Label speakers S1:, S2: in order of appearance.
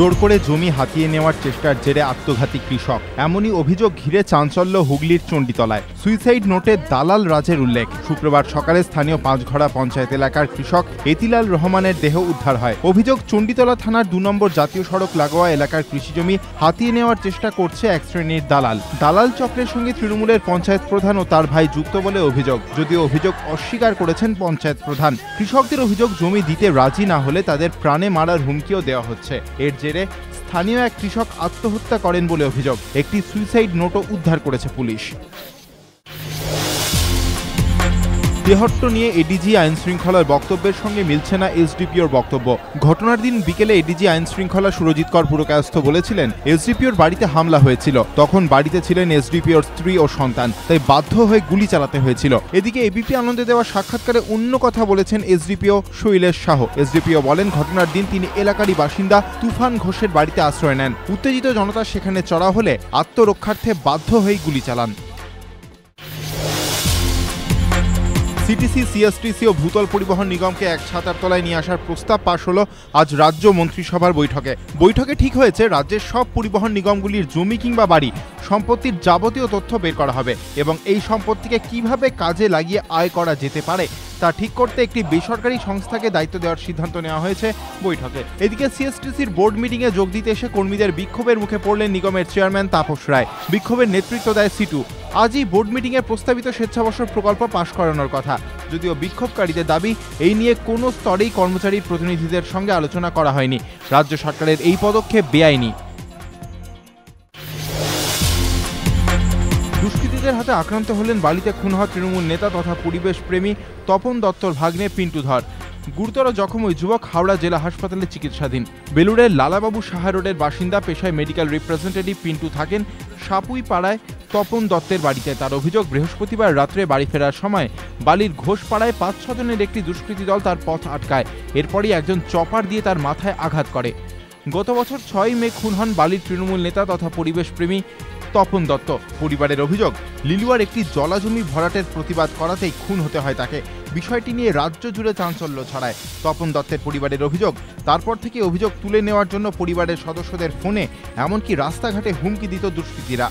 S1: জোর করে জমি হাতিয়ে নেওয়ার চেষ্টার জেরে আত্মঘাতী কৃষক। এমনই অভিযোগ ঘিরে চাঞ্চল্য হুগলির চণ্ডীতলায়। সুইসাইড নোটে দালাল রাজের উল্লেখ। শুক্রবার সকালে স্থানীয় পাঁচঘড়া পঞ্চায়েত এলাকার কৃষক এতিলাল রহমানের দেহ উদ্ধার হয়। অভিযোগ, চণ্ডীতলা থানার দু নম্বর জাতীয় সড়ক লাগোয়া এলাকার কৃষিজমি হাতিয়ে নেওয়ার চেষ্টা করছে এক শ্রেণির দালাল। দালাল চক্রের সঙ্গে তৃণমূলের পঞ্চায়েত প্রধান ও তার ভাই যুক্ত বলে অভিযোগ। যদিও অভিযোগ অস্বীকার করেছেন পঞ্চায়েত প্রধান। কৃষকদের অভিযোগ, জমি দিতে রাজি না হলে তাদের প্রাণে মারার হুমকিও দেওয়া হচ্ছে। এর জেরে স্থানীয় এক কৃষক আত্মহত্যা করেন বলে অভিযোগ। একটি সুইসাইড নোটও উদ্ধার করেছে পুলিশ। দেহট্ট নিয়ে এডিজি আইন শৃঙ্খলার বক্তব্যের সঙ্গে মিলছে না এসডিপিওর বক্তব্য। ঘটনার দিন বিকেলে এডিজি আইন শৃঙ্খলা সুরজিৎ কর পুরকায়স্থ বলেছিলেন এসডিপিওর বাড়িতে হামলা হয়েছিল। তখন বাড়িতে ছিলেন এসডিপিওর স্ত্রী ও সন্তান, তাই বাধ্য হয়ে গুলি চালাতে হয়েছিল। এদিকে এবিপি আনন্দে দেওয়া সাক্ষাৎকারে অন্য কথা বলেছেন এসডিপিও শৈলেশ শাহ এসডিপিও বলেন, ঘটনার দিন তিনি এলাকারই বাসিন্দা তুফান ঘোষের বাড়িতে আশ্রয় নেন। উত্তেজিত জনতা সেখানে চড়া হলে আত্মরক্ষার্থে বাধ্য হয়েই গুলি চালান। সিটিসি, সিএসটিসি ও ভূতল পরিবহন নিগমকে এক ছাতার তলায় নিয়ে আসার প্রস্তাব পাশ হলো আজ রাজ্য মন্ত্রিসভার বৈঠকে। বৈঠকে ঠিক হয়েছে, রাজ্যের সব পরিবহন নিগমগুলির জমি কিংবা বাড়ি সম্পত্তির যাবতীয় তথ্য বের করা হবে এবং এই সম্পত্তিকে কীভাবে কাজে লাগিয়ে আয় করা যেতে পারে তা ঠিক করতে একটি বেসরকারি সংস্থাকে দায়িত্ব দেওয়ার সিদ্ধান্ত নেওয়া হয়েছে বৈঠকে। এদিকে সিএসটিসির বোর্ড মিটিংয়ে যোগ দিতে এসে কর্মীদের বিক্ষোভের মুখে পড়লেন নিগমের চেয়ারম্যান তাপস রায়। বিক্ষোভের নেতৃত্ব দেয় সিটু। আজই বোর্ড মিটিংয়ে প্রস্তাবিত স্বেচ্ছাবসর প্রকল্প পাশ করানোর কথা। যদিও বিক্ষোভকারীদের দাবি, এই নিয়ে কোনো স্তরেই কর্মচারী প্রতিনিধিদের সঙ্গে আলোচনা করা হয়নি। রাজ্য সরকারের এই পদক্ষেপ বেআইনি। দুষ্কৃতীদের হাতে আক্রান্ত হলেন বালিতে খুন হওয়া তৃণমূল নেতা তথা পরিবেশ প্রেমী তপন দত্তর ভাগ্নে পিন্টু ধর গুরুতর জখম ওই যুবক হাওড়া জেলা হাসপাতালে চিকিৎসাধীন। বেলুড়ের লালাবাবু সাহা রোডের বাসিন্দা পেশায় মেডিকেল রিপ্রেজেন্টেটিভ পিন্টু থাকেন। সাপুই পাড়ায় তপন দত্তের বাড়িতে তার অভিযোগ, বৃহস্পতিবার রাত্রে বাড়ি ফেরার সময় বালির ঘোষপাড়ায় পাঁচ ছজনের একটি দুষ্কৃতী দল তার পথ আটকায়। এরপরই একজন চপার দিয়ে তার মাথায় আঘাত করে। গত বছর ছয় মে খুন হন বালির তৃণমূল নেতা তথা পরিবেশ প্রেমী তপন দত্ত। পরিবারের অভিযোগ, লিলুয়ার একটি জলাজমি ভরাটের প্রতিবাদ করাতেই খুন হতে হয় তাকে। বিষয়টি নিয়ে রাজ্য জুড়ে চাঞ্চল্য ছড়ায়। তপন দত্তের পরিবারের অভিযোগ, তারপর থেকে অভিযোগ তুলে নেওয়ার জন্য পরিবারের সদস্যদের ফোনে এমনকি রাস্তাঘাটে হুমকি দিত দুষ্কৃতীরা।